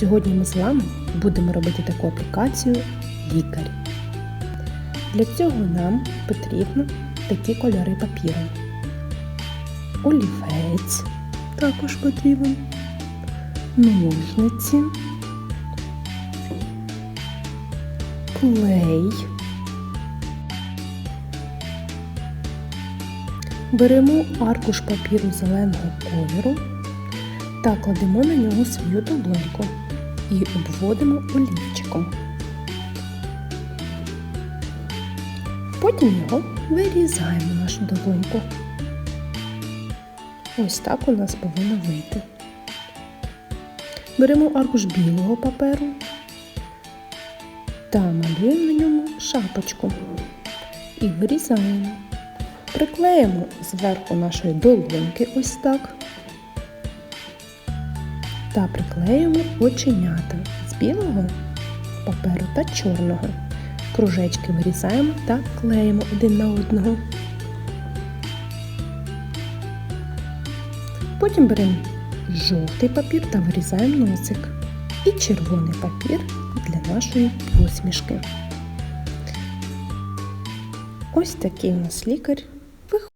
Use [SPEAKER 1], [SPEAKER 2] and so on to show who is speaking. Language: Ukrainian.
[SPEAKER 1] Сьогодні ми з вами будемо робити таку аплікацію лікар. Для цього нам потрібно такі кольори папіру. Олівець також потрібен, ножниці, клей. Беремо аркуш папіру зеленого кольору та кладемо на нього свою долоньку і обводимо олівчиком. Потім його вирізаємо нашу долоньку. Ось так у нас повинно вийти. Беремо аркуш білого паперу та малюємо на ньому шапочку і вирізаємо. Приклеїмо зверху нашої долоньки ось так та приклеїмо оченята з білого паперу та чорного. Кружечки вирізаємо та клеїмо один на одного. Потім беремо жовтий папір та вирізаємо носик. І червоний папір для нашої посмішки. Ось такий у нас лікар